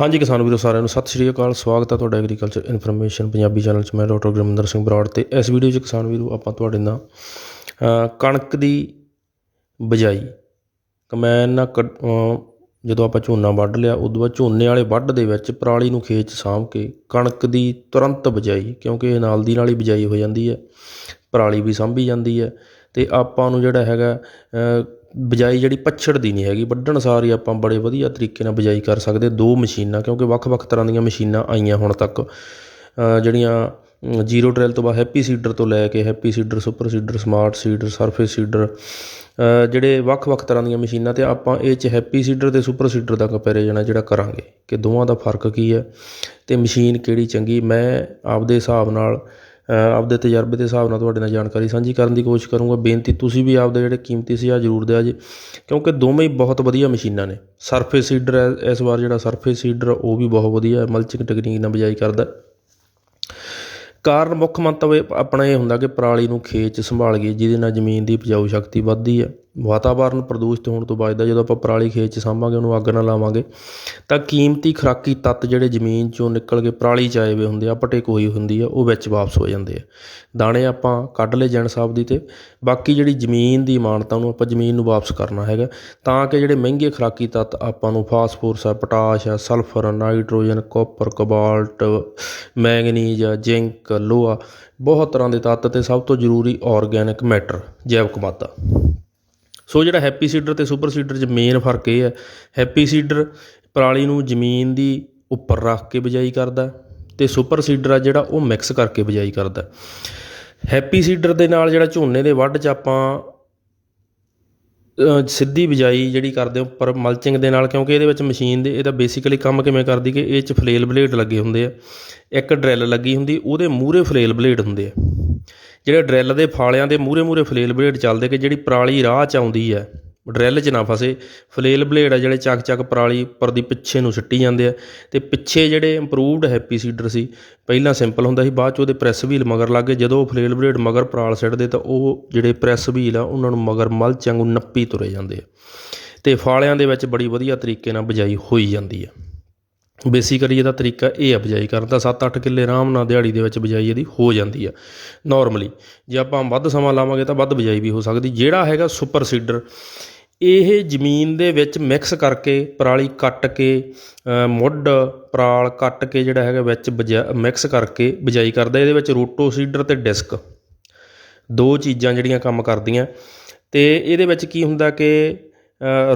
ਹਾਂਜੀ ਕਿਸਾਨ ਵੀਰੋ, ਸਾਰਿਆਂ ਨੂੰ ਸਤਿ ਸ਼੍ਰੀ ਅਕਾਲ। ਸਵਾਗਤ ਹੈ ਤੁਹਾਡਾ ਐਗਰੀਕਲਚਰ ਇਨਫੋਰਮੇਸ਼ਨ ਪੰਜਾਬੀ ਚੈਨਲ 'ਚ। ਮੈਂ ਡਾਕਟਰ ਗੁਰਮਿੰਦਰ ਸਿੰਘ ਬਰਾੜ ਤੇ ਇਸ ਵੀਡੀਓ 'ਚ ਕਿਸਾਨ ਵੀਰੋ, ਆਪਾਂ ਤੁਹਾਡੇ ਨਾਲ ਕਣਕ ਦੀ ਬਜਾਈ। ਕਮੈਨ ਨਾਲ ਕੱਢ- ਜਦੋਂ ਆਪਾਂ ਝੋਨਾ ਵੱਢ ਲਿਆ, ਉਦੋਂ ਬਾਅਦ ਝੋਨੇ ਵਾਲੇ ਵੱਢ ਦੇ ਵਿੱਚ ਪਰਾਲੀ ਨੂੰ ਖੇਤ 'ਚ ਸਾਂਭ ਕੇ ਕਣਕ ਦੀ ਤੁਰੰਤ ਬਜਾਈ, ਕਿਉਂਕਿ ਇਹ ਨਾਲ ਦੀ ਨਾਲ ਹੀ ਬਜਾਈ ਹੋ ਜਾਂਦੀ ਹੈ। ਪਰਾਲੀ ਵੀ ਸਾਂਭੀ ਜਾਂਦੀ ਹੈ। ਤੇ ਆਪਾਂ ਨੂੰ ਜਿਹੜਾ ਹੈਗਾ ਬਿਜਾਈ ਜਿਹੜੀ ਪੱਛੜ ਦੀ ਨਹੀਂ ਹੈਗੀ, ਵੱਢਣ ਸਾਰ ਹੀ ਆਪਾਂ ਬੜੇ ਵਧੀਆ ਤਰੀਕੇ ਨਾਲ ਬਿਜਾਈ ਕਰ ਸਕਦੇ ਦੋ ਮਸ਼ੀਨਾਂ, ਕਿਉਂਕਿ ਵੱਖ-ਵੱਖ ਤਰ੍ਹਾਂ ਦੀਆਂ ਮਸ਼ੀਨਾਂ ਆਈਆਂ ਹੁਣ ਤੱਕ। ਜਿਹੜੀਆਂ ਜ਼ੀਰੋ ਟ੍ਰੇਲ ਤੋਂ ਬਾਅਦ ਹੈਪੀ ਸੀਡਰ ਤੋਂ ਲੈ ਕੇ happy seeder super seeder smart seeder surface seeder ਜਿਹੜੇ ਵੱਖ-ਵੱਖ ਤਰ੍ਹਾਂ ਦੀਆਂ ਮਸ਼ੀਨਾਂ ਤੇ ਆਪਾਂ ਇਹ ਚ ਹੈਪੀ ਸੀਡਰ ਤੇ ਸੁਪਰ ਸੀਡਰ ਦਾ ਕੰਪੈਰੀਜ਼ਨ ਹੈ ਜਿਹੜਾ ਕਰਾਂਗੇ, ਕਿ ਦੋਵਾਂ ਦਾ ਫ਼ਰਕ ਕੀ ਹੈ ਤੇ ਮਸ਼ੀਨ ਕਿਹੜੀ ਚੰਗੀ, ਮੈਂ ਆਪਦੇ ਹਿਸਾਬ ਨਾਲ ਆਪਦੇ ਤਜਰਬੇ ਦੇ ਹਿਸਾਬ ਨਾਲ ਤੁਹਾਡੇ ਨਾਲ ਜਾਣਕਾਰੀ ਸਾਂਝੀ ਕਰਨ ਦੀ ਕੋਸ਼ਿਸ਼ ਕਰੂੰਗਾ। ਬੇਨਤੀ, ਤੁਸੀਂ ਵੀ ਆਪਦੇ ਜਿਹੜੇ ਕੀਮਤੀ ਸੀ ਸੁਝਾਅ ਜ਼ਰੂਰ ਦਿਆ ਜੀ, ਕਿਉਂਕਿ ਦੋਵੇਂ ਹੀ ਬਹੁਤ ਵਧੀਆ ਮਸ਼ੀਨਾਂ ਨੇ। ਸਰਫੇਸ ਸੀਡਰ ਹੈ ਇਸ ਵਾਰ ਜਿਹੜਾ ਸਰਫੇਸ ਸੀਡਰ ਉਹ ਵੀ ਬਹੁਤ ਵਧੀਆ ਹੈ ਮਲਚਿੰਗ ਟੈਕਨੀਕ ਨਾਲ ਬਿਜਾਈ ਕਰਦਾ। ਕਾਰਨ ਮੁੱਖ ਮੰਤਵ ਇਹ, ਆਪਣਾ ਇਹ ਹੁੰਦਾ ਕਿ ਪਰਾਲੀ ਨੂੰ ਖੇਤ 'ਚ ਸੰਭਾਲੀਏ ਜਿਹਦੇ ਨਾਲ ਜ਼ਮੀਨ ਦੀ ਉਪਜਾਊ ਸ਼ਕਤੀ ਵੱਧਦੀ ਹੈ ਵਾਤਾਵਰਨ ਪ੍ਰਦੂਸ਼ਿਤ ਹੋਣ ਤੋਂ ਬਚਦਾ ਜਦੋਂ ਆਪਾਂ ਪਰਾਲੀ ਖੇਤ 'ਚ ਸਾਂਭਾਂਗੇ, ਉਹਨੂੰ ਅੱਗ ਨਾ ਲਾਵਾਂਗੇ, ਤਾਂ ਕੀਮਤੀ ਖੁਰਾਕੀ ਤੱਤ ਜਿਹੜੇ ਜ਼ਮੀਨ 'ਚੋਂ ਨਿਕਲ ਕੇ ਪਰਾਲੀ 'ਚ ਆਏ ਵੇ ਹੁੰਦੇ ਆ ਪਟੇਕ ਹੋਈ ਹੁੰਦੀ ਆ, ਉਹ ਵਿੱਚ ਵਾਪਸ ਹੋ ਜਾਂਦੇ ਆ। ਦਾਣੇ ਆਪਾਂ ਕੱਢ ਲਏ ਜੈਨ ਸਾਹਿਬ ਦੀ ਤੇ, ਬਾਕੀ ਜਿਹੜੀ ਜ਼ਮੀਨ ਦੀ ਮਾਨਤਾ ਉਹਨੂੰ ਆਪਾਂ ਜ਼ਮੀਨ ਨੂੰ ਵਾਪਸ ਕਰਨਾ ਹੈਗਾ। ਤਾਂ ਕਿ ਜਿਹੜੇ ਮਹਿੰਗੇ ਖੁਰਾਕੀ ਤੱਤ ਆਪਾਂ ਨੂੰ ਫਾਸਫੋਰਸ ਆ, ਪੋਟਾਸ਼ ਆ, sulphur nitrogen, copper, cobalt, manganese ਆ, ਜ਼ਿੰਕ, ਲੋਹਾ, ਬਹੁਤ ਤਰ੍ਹਾਂ ਦੇ ਤੱਤ ਤੇ ਸਭ ਤੋਂ ਜ਼ਰੂਰੀ ਆਰਗੈਨਿਕ ਮੈਟਰ, ਜੈਵਿਕ ਮਾਦਾ। ਸੋ ਜਿਹੜਾ ਹੈਪੀ ਸੀਡਰ ਤੇ ਸੁਪਰ ਸੀਡਰ 'ਚ ਮੇਨ ਫ਼ਰਕ ਇਹ ਹੈ, ਹੈਪੀ ਸੀਡਰ ਪਰਾਲੀ ਨੂੰ ਜ਼ਮੀਨ ਦੀ ਉੱਪਰ ਰੱਖ ਕੇ ਬਿਜਾਈ ਕਰਦਾ ਤੇ ਸੁਪਰ ਸੀਡਰ ਆ ਜਿਹੜਾ ਉਹ ਮਿਕਸ ਕਰਕੇ ਬਿਜਾਈ ਕਰਦਾ ਹੈਪੀ ਸੀਡਰ ਦੇ ਨਾਲ ਜਿਹੜਾ ਝੋਨੇ ਦੇ ਵੱਢ 'ਚ ਆਪਾਂ ਸਿੱਧੀ ਬਿਜਾਈ ਜਿਹੜੀ ਕਰਦੇ ਹਾਂ, ਉੱਪਰ ਮਲਚਿੰਗ ਦੇ ਨਾਲ, ਕਿਉਂਕਿ ਇਹਦੇ ਵਿੱਚ ਮਸ਼ੀਨ ਦੇ, ਇਹਦਾ ਬੇਸਿਕਲੀ ਕੰਮ ਕਿਵੇਂ ਕਰਦੀ ਕਿ ਇਹ 'ਚ ਫਲੇਲ ਬਲੇਡ ਲੱਗੇ ਹੁੰਦੇ ਆ, ਇੱਕ ਡਰਿੱਲ ਲੱਗੀ ਹੁੰਦੀ, ਉਹਦੇ ਮੂਹਰੇ ਫਲੇਲ ਬਲੇਡ ਹੁੰਦੇ ਆ। ਜਿਹੜੇ ਡਰਿੱਲ ਦੇ ਫਾਲਿਆਂ ਦੇ ਮੂਹਰੇ ਮੂਹਰੇ ਫਲੇਲ ਬਲੇਡ ਚੱਲਦੇ ਕਿ ਜਿਹੜੀ ਪਰਾਲੀ ਰਾਹ 'ਚ ਆਉਂਦੀ ਹੈ, ਡਰਿੱਲ 'ਚ ਨਾ ਫਸੇ, ਫਲੇਲ ਬਲੇਡ ਆ ਜਿਹੜੇ ਚੱਕ ਚੱਕ ਪਰਾਲੀ ਉੱਪਰ ਦੀ ਪਿੱਛੇ ਨੂੰ ਸਿੱਟੀ ਜਾਂਦੇ ਆ। ਤੇ ਪਿੱਛੇ ਜਿਹੜੇ ਇੰਪਰੂਵਡ ਹੈਪੀ ਸੀਡਰ ਸੀ, ਪਹਿਲਾਂ ਸਿੰਪਲ ਹੁੰਦਾ ਸੀ, ਬਾਅਦ 'ਚ ਉਹਦੇ ਪ੍ਰੈਸ ਵੀਲ ਮਗਰ ਲੱਗ ਗਏ। ਜਦੋਂ ਉਹ ਫਲੇਲ ਬਲੇਡ ਮਗਰ ਪਰਾਲ ਸਿੱਟਦੇ ਤਾਂ ਉਹ ਜਿਹੜੇ ਪ੍ਰੈਸ ਵੀਲ ਆ, ਉਹਨਾਂ ਨੂੰ ਮਗਰ ਮਲ ਵਾਂਗੂ ਨੱਪੀ ਤੁਰੇ ਜਾਂਦੇ ਆ। ਤੇ ਫਾਲਿਆਂ ਦੇ ਵਿੱਚ ਬੜੀ ਵਧੀਆ ਤਰੀਕੇ ਨਾਲ ਬਜਾਈ ਹੋਈ ਜਾਂਦੀ ਆ। ਬੇਸਿਕਲੀ ਇਹਦਾ ਤਰੀਕਾ ਇਹ ਆ ਬਿਜਾਈ ਕਰਨ ਦਾ 7-8 ਕਿੱਲੇ ਆਰਾਮ ਨਾਲ ਦਿਹਾੜੀ ਦੇ ਵਿੱਚ ਬਿਜਾਈ ਇਹਦੀ ਹੋ ਜਾਂਦੀ ਆ ਨਾਰਮਲੀ ਜੇ ਆਪਾਂ ਵੱਧ ਸਮਾਂ ਲਾਵਾਂਗੇ ਤਾਂ ਵੱਧ ਬਿਜਾਈ ਵੀ ਹੋ ਸਕਦੀ। ਜਿਹੜਾ ਹੈਗਾ ਸੁਪਰ ਸੀਡਰ, ਇਹ ਜ਼ਮੀਨ ਦੇ ਵਿੱਚ ਮਿਕਸ ਕਰਕੇ ਪਰਾਲੀ ਕੱਟ ਕੇ ਮੁੱਢ ਪਰਾਲ ਕੱਟ ਕੇ ਜਿਹੜਾ ਹੈਗਾ ਵਿੱਚ ਮਿਕਸ ਕਰਕੇ ਬਿਜਾਈ ਕਰਦਾ। ਇਹਦੇ ਵਿੱਚ ਰੋਟੋ ਸੀਡਰ ਤੇ ਡਿਸਕ, ਦੋ ਚੀਜ਼ਾਂ ਜਿਹੜੀਆਂ ਕੰਮ ਕਰਦੀਆਂ। ਤੇ ਇਹਦੇ ਵਿੱਚ ਕੀ ਹੁੰਦਾ ਕਿ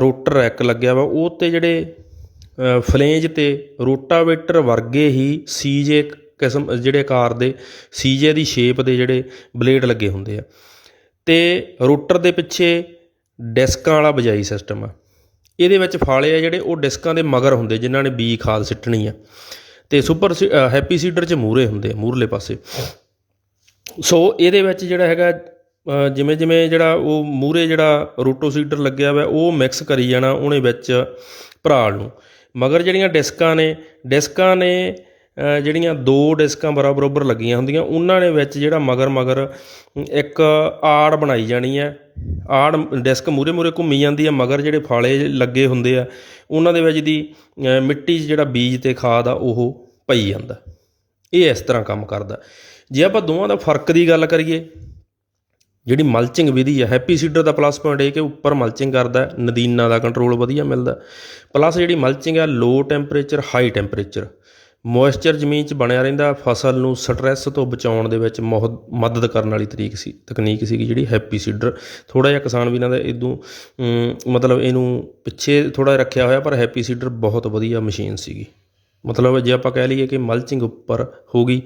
ਰੋਟਰ ਇੱਕ ਲੱਗਿਆ ਵਾ, ਉਹ ਤੇ ਜਿਹੜੇ ਫਲੇਂਜ ਤੇ ਰੋਟਾਵੇਟਰ ਵਰਗੇ ਹੀ ਸੀਜੇ ਕਿਸਮ ਜਿਹੜੇ ਆਕਾਰ ਦੇ ਸੀਜੇ ਦੀ ਸ਼ੇਪ ਦੇ ਜਿਹੜੇ ਬਲੇਡ ਲੱਗੇ ਹੁੰਦੇ ਆ। ਤੇ ਰੋਟਰ ਦੇ ਪਿੱਛੇ ਡਿਸਕਾਂ ਵਾਲਾ ਬਜਾਈ ਸਿਸਟਮ ਆ। ਇਹਦੇ ਵਿੱਚ ਫਾਲੇ ਆ ਜਿਹੜੇ ਉਹ ਡਿਸਕਾਂ ਦੇ ਮਗਰ ਹੁੰਦੇ ਜਿਨ੍ਹਾਂ ਨੇ ਬੀ ਖਾਦ ਸਿੱਟਣੀ ਆ। ਤੇ ਸੁਪਰ ਸੀ- ਅ, ਹੈਪੀ ਸੀਡਰ 'ਚ ਮੂਰੇ ਹੁੰਦੇ ਆ ਮੂਰਲੇ ਪਾਸੇ। ਸੋ ਇਹਦੇ ਵਿੱਚ ਜਿਹੜਾ ਹੈਗਾ ਜਿਵੇਂ ਜਿਵੇਂ ਜਿਹੜਾ ਉਹ ਮੂਰੇ ਜਿਹੜਾ ਰੋਟੋ ਸੀਡਰ ਲੱਗਿਆ ਹੋਇਆ ਉਹ ਮਿਕਸ ਕਰੀ ਜਾਣਾ ਉਹਨੇ ਵਿੱਚ ਪਰਾਲ ਨੂੰ। ਮਗਰ ਜਿਹੜੀਆਂ ਡਿਸਕਾਂ ਨੇ ਡਿਸਕਾਂ ਨੇ ਜਿਹੜੀਆਂ ਦੋ ਡਿਸਕਾਂ ਬਰਾਬਰ ਲੱਗੀਆਂ ਹੁੰਦੀਆਂ, ਉਹਨਾਂ ਨੇ ਵਿੱਚ ਜਿਹੜਾ ਮਗਰ ਮਗਰ ਇੱਕ ਆੜ ਬਣਾਈ ਜਾਣੀ ਹੈ। ਆੜ ਡਿਸਕ ਮੂਰੇ ਮੂਰੇ ਘੁੰਮੀ ਜਾਂਦੀ ਹੈ, ਮਗਰ ਜਿਹੜੇ ਫਾਲੇ ਲੱਗੇ ਹੁੰਦੇ ਆ, ਉਹਨਾਂ ਦੇ ਵਿੱਚ ਦੀ ਮਿੱਟੀ 'ਚ ਜਿਹੜਾ ਬੀਜ ਤੇ ਖਾਦ ਆ, ਉਹ ਪਈ ਜਾਂਦਾ। ਇਹ ਇਸ ਤਰ੍ਹਾਂ ਕੰਮ ਕਰਦਾ। ਜੇ ਆਪਾਂ ਦੋਵਾਂ ਦਾ ਫ਼ਰਕ ਦੀ ਗੱਲ ਕਰੀਏ ਜਿਹੜੀ ਮਲਚਿੰਗ ਵਿਧੀ ਹੈ ਹੈਪੀ ਸੀਡਰ ਦਾ ਪਲੱਸ ਪੁਆਇੰਟ ਇਹ ਕਿ ਉੱਪਰ ਮਲਚਿੰਗ ਕਰਦਾ ਨਦੀਨਾਂ ਦਾ ਕੰਟਰੋਲ ਵਧੀਆ ਮਿਲਦਾ ਪਲੱਸ ਜਿਹੜੀ ਮਲਚਿੰਗ ਹੈ low temperature high temperature moisture ਜ਼ਮੀਨ 'ਚ ਬਣਿਆ ਰਹਿੰਦਾ ਫਸਲ ਨੂੰ ਸਟ੍ਰੈਸ ਤੋਂ ਬਚਾਉਣ ਦੇ ਵਿੱਚ ਬਹੁਤ ਮਦਦ ਕਰਨ ਵਾਲੀ ਤਰੀਕ ਸੀ, ਤਕਨੀਕ ਸੀਗੀ ਜਿਹੜੀ ਹੈਪੀ ਸੀਡਰ ਥੋੜਾ ਜਿਹਾ ਕਿਸਾਨ ਵੀਰਾਂ ਦਾ ਇਦੋਂ ਮਤਲਬ ਇਹਨੂੰ ਪਿੱਛੇ ਥੋੜਾ ਰੱਖਿਆ ਹੋਇਆ, ਪਰ ਹੈਪੀ ਸੀਡਰ ਬਹੁਤ ਵਧੀਆ ਮਸ਼ੀਨ ਸੀਗੀ। ਮਤਲਬ ਜੇ ਆਪਾਂ ਕਹਿ ਲਈਏ ਕਿ ਮਲਚਿੰਗ ਉੱਪਰ ਹੋ ਗਈ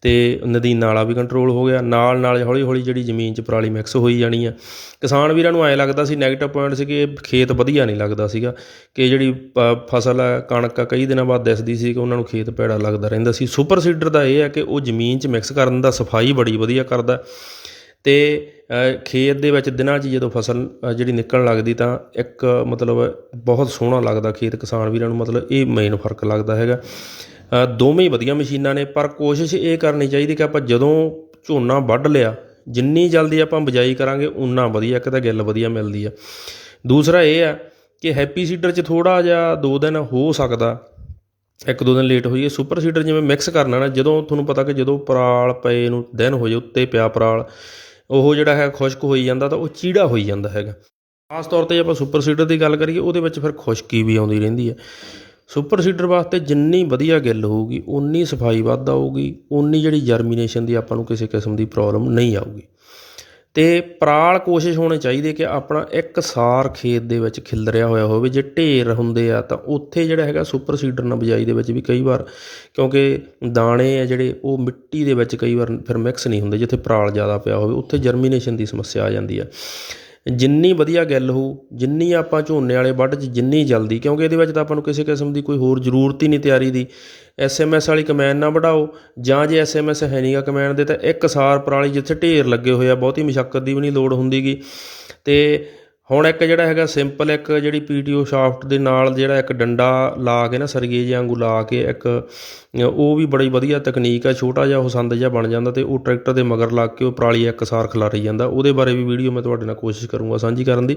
ਅਤੇ ਨਦੀ ਨਾਲਾ ਵੀ ਕੰਟਰੋਲ ਹੋ ਗਿਆ। ਨਾਲ ਨਾਲ ਹੌਲੀ ਹੌਲੀ ਜਿਹੜੀ ਜ਼ਮੀਨ 'ਚ ਪਰਾਲੀ ਮਿਕਸ ਹੋਈ ਜਾਣੀ ਆ। ਕਿਸਾਨ ਵੀਰਾਂ ਨੂੰ ਐਂ ਲੱਗਦਾ ਸੀ ਨੈਗੇਟਿਵ ਪੁਆਇੰਟ ਸੀ ਕਿ ਖੇਤ ਵਧੀਆ ਨਹੀਂ ਲੱਗਦਾ ਸੀਗਾ ਕਿ ਜਿਹੜੀ ਪ- ਫਸਲ ਹੈ ਕਣਕ ਆ, ਕਈ ਦਿਨਾਂ ਬਾਅਦ ਦਿਸਦੀ ਸੀ ਕਿ ਉਹਨਾਂ ਨੂੰ ਖੇਤ ਪੈੜਾ ਲੱਗਦਾ ਰਹਿੰਦਾ ਸੀ। ਸੁਪਰ ਸੀਡਰ ਦਾ ਇਹ ਹੈ ਕਿ ਉਹ ਜ਼ਮੀਨ 'ਚ ਮਿਕਸ ਕਰਨ ਦਾ ਸਫ਼ਾਈ ਬੜੀ ਵਧੀਆ ਕਰਦਾ। ਤੇ ਖੇਤ ਦੇ ਵਿੱਚ ਦਿਨਾਂ 'ਚ ਜਦੋਂ ਫਸਲ ਜਿਹੜੀ ਨਿਕਲਣ ਲੱਗਦੀ ਤਾਂ ਇੱਕ ਮਤਲਬ ਬਹੁਤ ਸੋਹਣਾ ਲੱਗਦਾ ਖੇਤ ਕਿਸਾਨ ਵੀਰਾਂ ਨੂੰ। ਮਤਲਬ ਇਹ ਮੇਨ ਫ਼ਰਕ ਲੱਗਦਾ ਹੈਗਾ। ਦੋਵੇਂ ਵਧੀਆ ਮਸ਼ੀਨਾਂ ਨੇ, ਪਰ ਕੋਸ਼ਿਸ਼ ਇਹ ਕਰਨੀ ਚਾਹੀਦੀ ਕਿ ਆਪਾਂ ਜਦੋਂ ਝੋਨਾ ਵੱਢ ਲਿਆ, ਜਿੰਨੀ ਜਲਦੀ ਆਪਾਂ ਬਿਜਾਈ ਕਰਾਂਗੇ ਉਨਾ ਵਧੀਆ, ਇੱਕ ਤਾਂ ਗਿੱਲ ਵਧੀਆ ਮਿਲਦੀ ਆ। ਦੂਸਰਾ ਇਹ ਆ ਕਿ ਹੈਪੀ ਸੀਡਰ 'ਚ ਥੋੜਾ ਜਿਹਾ ਦੋ ਦਿਨ ਹੋ ਸਕਦਾ, ਇੱਕ ਦੋ ਦਿਨ ਲੇਟ ਹੋਈਏ। ਸੁਪਰ ਸੀਡਰ ਜਿਵੇਂ ਮਿਕਸ ਕਰਨਾ ਨਾ, ਜਦੋਂ ਤੁਹਾਨੂੰ ਪਤਾ ਕਿ ਜਦੋਂ ਪਰਾਲ ਪਏ ਨੂੰ ਦਿਨ ਹੋ ਜਾਏ, ਉੱਤੇ ਪਿਆ ਪਰਾਲ, ਉਹ ਜਿਹੜਾ ਹੈ ਖੁਸ਼ਕ ਹੋਈ ਜਾਂਦਾ ਤਾਂ ਉਹ ਚੀੜਾ ਹੋਈ ਜਾਂਦਾ ਹੈਗਾ। ਖਾਸ ਤੌਰ ਤੇ ਜੇ ਆਪਾਂ ਸੁਪਰ ਸੀਡਰ ਦੀ ਗੱਲ ਕਰੀਏ, ਉਹਦੇ ਵਿੱਚ ਫਿਰ ਖੁਸ਼ਕੀ ਵੀ ਆਉਂਦੀ ਰਹਿੰਦੀ ਹੈ ਸੁਪਰ ਸੀਡਰ ਵਾਸਤੇ ਜਿੰਨੀ ਵਧੀਆ ਗਿੱਲ ਹੋਊਗੀ ਉਨੀ ਸਫ਼ਾਈ ਵੱਧ ਆਊਗੀ ਉਨੀ ਜਿਹੜੀ ਜਰਮੀਨੇਸ਼ਨ ਦੀ ਆਪਾਂ ਨੂੰ ਕਿਸੇ ਕਿਸਮ ਦੀ ਪ੍ਰੋਬਲਮ ਨਹੀਂ ਆਊਗੀ। ਤੇ ਪਰਾਲ ਕੋਸ਼ਿਸ਼ ਹੋਣੀ ਚਾਹੀਦੀ ਕਿ ਆਪਣਾ ਇੱਕ ਸਾਰ ਖੇਤ ਦੇ ਵਿੱਚ ਖਿਲਰਿਆ ਹੋਇਆ ਹੋਵੇ, ਜੇ ਢੇਰ ਹੁੰਦੇ ਆ ਤਾਂ ਉੱਥੇ ਜਿਹੜਾ ਹੈਗਾ ਸੁਪਰ ਸੀਡਰ ਨਾਲ ਬਜਾਈ ਦੇ ਵਿੱਚ ਵੀ ਕਈ ਵਾਰ, ਕਿਉਂਕਿ ਦਾਣੇ ਆ ਜਿਹੜੇ ਉਹ ਮਿੱਟੀ ਦੇ ਵਿੱਚ ਕਈ ਵਾਰ ਫਿਰ ਮਿਕਸ ਨਹੀਂ ਹੁੰਦੇ, ਜਿੱਥੇ ਪਰਾਲ ਜ਼ਿਆਦਾ ਪਿਆ ਹੋਵੇ, ਉੱਥੇ ਜਰਮੀਨੇਸ਼ਨ ਦੀ ਸਮੱਸਿਆ ਆ ਜਾਂਦੀ ਆ। ਜਿੰਨੀ ਵਧੀਆ ਗਿੱਲ ਹੋਊ, ਜਿੰਨੀ ਆਪਾਂ ਝੋਨੇ ਵਾਲੇ ਵੱਢ 'ਚ ਜਿੰਨੀ ਜਲਦੀ, ਕਿਉਂਕਿ ਇਹਦੇ ਵਿੱਚ ਤਾਂ ਆਪਾਂ ਨੂੰ ਕਿਸੇ ਕਿਸਮ ਦੀ ਕੋਈ ਹੋਰ ਜ਼ਰੂਰਤ ਹੀ ਨਹੀਂ ਤਿਆਰੀ ਦੀ। ਐਸਐਮਐਸ ਵਾਲੀ ਕਮੈਨ ਨਾ ਵਢਾਓ, ਜਾਂ ਜੇ ਐਸਐਮਐਸ ਹੈ ਨਹੀਂਗਾ ਕਮੈਨ ਦੇ, ਤਾਂ ਇੱਕ ਸਾਰ ਪਰਾਲੀ ਜਿੱਥੇ ਢੇਰ ਲੱਗੇ ਹੋਏ ਆ, ਬਹੁਤੀ ਮੁਸ਼ੱਕਤ ਦੀ ਵੀ ਨਹੀਂ ਲੋੜ ਹੁੰਦੀਗੀ। ਅਤੇ ਹੁਣ ਇੱਕ ਜਿਹੜਾ ਹੈਗਾ ਸਿੰਪਲ ਇੱਕ ਜਿਹੜੀ ਪੀਟੀਓ ਸ਼ਾਫਟ ਦੇ ਨਾਲ ਜਿਹੜਾ ਇੱਕ ਡੰਡਾ ਲਾ ਕੇ ਨਾ ਸਰਗੇ ਜਿਹਾ ਵਾਂਗੂ ਲਾ ਕੇ ਇੱਕ, ਉਹ ਵੀ ਬੜੀ ਵਧੀਆ ਤਕਨੀਕ ਆ, ਛੋਟਾ ਜਿਹਾ ਉਹ ਸੰਦ ਜਿਹਾ ਬਣ ਜਾਂਦਾ ਤੇ ਉਹ ਟਰੈਕਟਰ ਦੇ ਮਗਰ ਲੱਗ ਕੇ ਉਹ ਪਰਾਲੀ ਇੱਕਸਾਰ ਖਿਲਾਰੀ ਜਾਂਦਾ। ਉਹਦੇ ਬਾਰੇ ਵੀ ਵੀਡੀਓ ਮੈਂ ਤੁਹਾਡੇ ਨਾਲ ਕੋਸ਼ਿਸ਼ ਕਰੂੰਗਾ ਸਾਂਝੀ ਕਰਨ ਦੀ।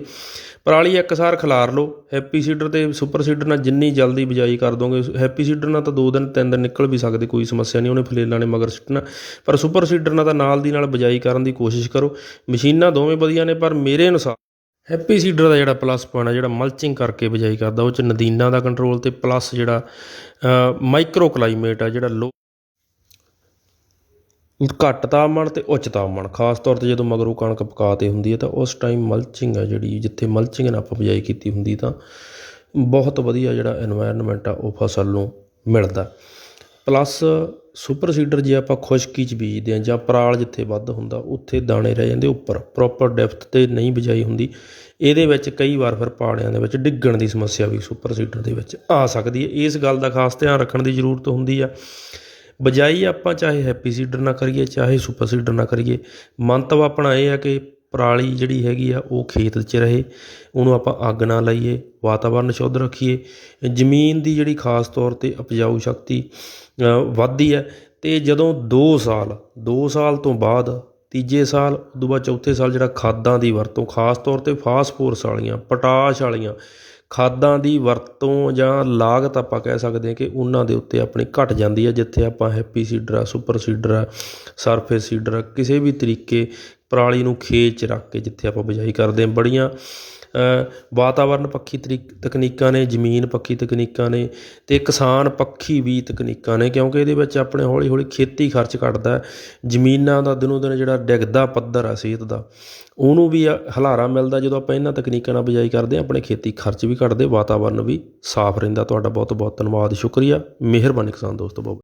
ਪਰਾਲੀ ਇੱਕਸਾਰ ਖਿਲਾਰ ਲਓ, ਹੈਪੀ ਸੀਡਰ ਤੇ ਸੁਪਰ ਸੀਡਰ ਨਾਲ ਜਿੰਨੀ ਜਲਦੀ ਬਿਜਾਈ ਕਰ ਦੋਗੇ, ਹੈਪੀ ਸੀਡਰ ਨਾਲ ਤਾਂ ਦੋ ਦਿਨ, ਤਿੰਨ ਦਿਨ ਨਿਕਲ ਵੀ ਸਕਦੇ, ਕੋਈ ਸਮੱਸਿਆ ਨਹੀਂ, ਉਹਨੇ ਫਲੇਲਾਂ ਨੇ ਮਗਰ ਸਿੱਟਣਾ। ਪਰ ਸੁਪਰ ਸੀਡਰ ਨਾਲ ਤਾਂ ਨਾਲ ਦੀ ਨਾਲ ਬਿਜਾਈ ਕਰਨ ਦੀ ਕੋਸ਼ਿਸ਼ ਕਰੋ। ਮਸ਼ੀਨਾਂ ਦੋਵੇਂ ਵਧੀਆ ਨੇ, ਪਰ ਮੇਰੇ ਅਨੁਸਾਰ ਹੈਪੀ ਸੀਡਰ ਦਾ ਜਿਹੜਾ ਪਲੱਸ ਪੁਆਇੰਟ ਆ, ਜਿਹੜਾ ਮਲਚਿੰਗ ਕਰਕੇ ਬਿਜਾਈ ਕਰਦਾ, ਉਹ ਚ ਨਦੀਨਾਂ ਦਾ ਕੰਟਰੋਲ ਤੇ ਪਲੱਸ ਜਿਹੜਾ ਮਾਈਕਰੋ ਕਲਾਈਮੇਟ ਆ, ਜਿਹੜਾ ਲੋ ਘੱਟ ਤਾਪਮਾਨ ਤੇ ਉੱਚ ਤਾਪਮਾਨ, ਖਾਸ ਤੌਰ ਤੇ ਜਦੋਂ ਮਗਰੋਂ ਕਣਕ ਪਕਾ 'ਤੇ ਹੁੰਦੀ ਹੈ ਤਾਂ ਉਸ ਟਾਈਮ ਮਲਚਿੰਗ ਆ ਜਿਹੜੀ, ਜਿੱਥੇ ਮਲਚਿੰਗ ਨਾਲ ਆਪਾਂ ਬਿਜਾਈ ਕੀਤੀ ਹੁੰਦੀ, ਤਾਂ ਬਹੁਤ ਵਧੀਆ ਜਿਹੜਾ এনवायरमेंट ਆ, ਉਹ ਫਸਲ ਨੂੰ ਮਿਲਦਾ। ਪਲੱਸ ਸੁਪਰ ਸੀਡਰ ਜੇ ਆਪਾਂ ਖੁਸ਼ਕੀ 'ਚ ਬੀਜਦੇ ਹਾਂ ਜਾਂ ਪਰਾਲ ਜਿੱਥੇ ਵੱਧ ਹੁੰਦਾ, ਉੱਥੇ ਦਾਣੇ ਰਹਿ ਜਾਂਦੇ ਉੱਪਰ। ਪ੍ਰੋਪਰ ਡੈਪਥ ਤੇ ਨਹੀਂ ਬਿਜਾਈ ਹੁੰਦੀ। ਇਹਦੇ ਵਿੱਚ ਕਈ ਵਾਰ ਫਿਰ ਪਾੜਿਆਂ ਦੇ ਵਿੱਚ ਡਿੱਗਣ ਦੀ ਸਮੱਸਿਆ ਵੀ ਸੁਪਰ ਸੀਡਰ ਦੇ ਵਿੱਚ ਆ ਸਕਦੀ ਹੈ। ਇਸ ਗੱਲ ਦਾ ਖਾਸ ਧਿਆਨ ਰੱਖਣ ਦੀ ਜ਼ਰੂਰਤ ਹੁੰਦੀ ਆ। ਬਜਾਈ ਆਪਾਂ ਚਾਹੇ ਹੈਪੀ ਸੀਡਰ ਨਾ ਕਰੀਏ, ਚਾਹੇ ਸੁਪਰ ਸੀਡਰ ਨਾ ਕਰੀਏ। ਮੰਤਵ ਆਪਣਾ ਇਹ ਆ ਕਿ ਪਰਾਲੀ ਜਿਹੜੀ ਹੈਗੀ ਆ, ਉਹ ਖੇਤ 'ਚ ਰਹੇ। ਉਹਨੂੰ ਆਪਾਂ ਅੱਗ ਨਾ ਲਾਈਏ, ਵਾਤਾਵਰਨ ਸ਼ੁੱਧ ਰੱਖੀਏ। ਜ਼ਮੀਨ ਦੀ ਜਿਹੜੀ ਖਾਸ ਤੌਰ ਤੇ ਉਪਜਾਊ ਸ਼ਕਤੀ ਵੱਧਦੀ ਹੈ। ਅਤੇ ਜਦੋਂ ਦੋ ਸਾਲ ਦੋ ਸਾਲ ਤੋਂ ਬਾਅਦ ਤੀਜੇ ਸਾਲ, ਉਦੋਂ ਬਾਅਦ ਚੌਥੇ ਸਾਲ ਜਿਹੜਾ ਖਾਦਾਂ ਦੀ ਵਰਤੋਂ, ਖਾਸ ਤੌਰ ਤੇ ਫਾਸਫੋਰਸ ਵਾਲੀਆਂ, ਪੋਟਾਸ਼ ਵਾਲੀਆਂ, ਖਾਦਾਂ ਦੀ ਵਰਤੋਂ ਜਾਂ ਲਾਗਤ ਆਪਾਂ ਕਹਿ ਸਕਦੇ ਹਾਂ ਕਿ ਉਹਨਾਂ ਦੇ ਉੱਤੇ ਆਪਣੀ ਘਟ ਜਾਂਦੀ ਹੈ। ਜਿੱਥੇ ਆਪਾਂ ਹੈਪੀ ਸੀਡਰ ਆ, ਸੁਪਰ ਸੀਡਰ ਆ, ਸਰਫੇਸ ਸੀਡਰ ਆ, ਕਿਸੇ ਵੀ ਤਰੀਕੇ ਪਰਾਲੀ ਨੂੰ ਖੇਤ 'ਚ ਰੱਖ ਕੇ ਜਿੱਥੇ ਆਪਾਂ ਬਿਜਾਈ ਕਰਦੇ ਹਾਂ, ਬੜੀਆਂ ਵਾਤਾਵਰਨ ਪੱਖੀ ਤਰੀਕ, ਤਕਨੀਕਾਂ ਨੇ, ਜ਼ਮੀਨ ਪੱਖੀ ਤਕਨੀਕਾਂ ਨੇ ਅਤੇ ਕਿਸਾਨ ਪੱਖੀ ਵੀ ਤਕਨੀਕਾਂ ਨੇ ਕਿਉਂਕਿ ਇਹਦੇ ਵਿੱਚ ਆਪਣੇ ਹੌਲੀ ਹੌਲੀ ਖੇਤੀ ਖਰਚ ਘਟਦਾ ਜ਼ਮੀਨਾਂ ਦਾ ਦਿਨੋਂ ਦਿਨ ਜਿਹੜਾ ਡਿੱਗਦਾ ਪੱਧਰ ਆ ਸਿਹਤ ਦਾ, ਉਹਨੂੰ ਵੀ ਹਲਾਰਾ ਮਿਲਦਾ ਜਦੋਂ ਆਪਾਂ ਇਹਨਾਂ ਤਕਨੀਕਾਂ ਨਾਲ ਬਿਜਾਈ ਕਰਦੇ ਹਾਂ, ਆਪਣੇ ਖੇਤੀ ਖਰਚ ਵੀ ਘਟਦੇ, ਵਾਤਾਵਰਨ ਵੀ ਸਾਫ਼ ਰਹਿੰਦਾ, ਤੁਹਾਡਾ ਬਹੁਤ ਬਹੁਤ ਧੰਨਵਾਦ, ਸ਼ੁਕਰੀਆ, ਮਿਹਰਬਾਨੀ ਕਿਸਾਨ ਦੋਸਤੋ ਬਹੁਤ